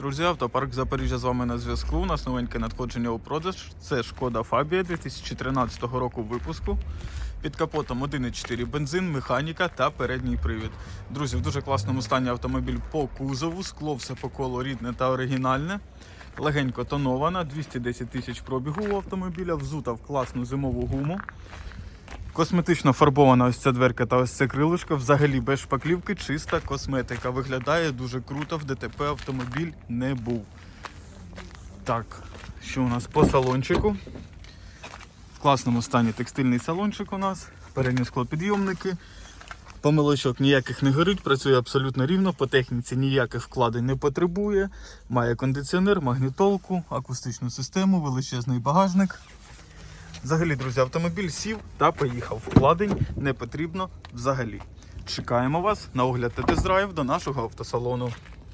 Друзі, автопарк Запоріжжя з вами на зв'язку. У нас новеньке надходження у продаж. Це шкода Фабія 2013 року випуску. Під капотом 1,4 бензин, механіка та передній привід. Друзі, в дуже класному стані автомобіль по кузову, скло все по колу рідне та оригінальне. Легенько тонована, 210 тисяч пробігу у автомобіля, взута в класну зимову гуму. Косметично фарбована ось ця дверка та ось це крилишко. Взагалі без шпаклівки, чиста косметика. Виглядає дуже круто. В ДТП автомобіль не був. Так, що у нас по салончику? В класному стані текстильний салончик у нас. Передні склопідйомники. Помилочок ніяких не горить, працює абсолютно рівно, по техніці ніяких вкладень не потребує. Має кондиціонер, магнітолку, акустичну систему, величезний багажник. Взагалі, друзі, автомобіль сів та поїхав. Вкладень не потрібно взагалі. Чекаємо вас на огляд та тест-драйв до нашого автосалону.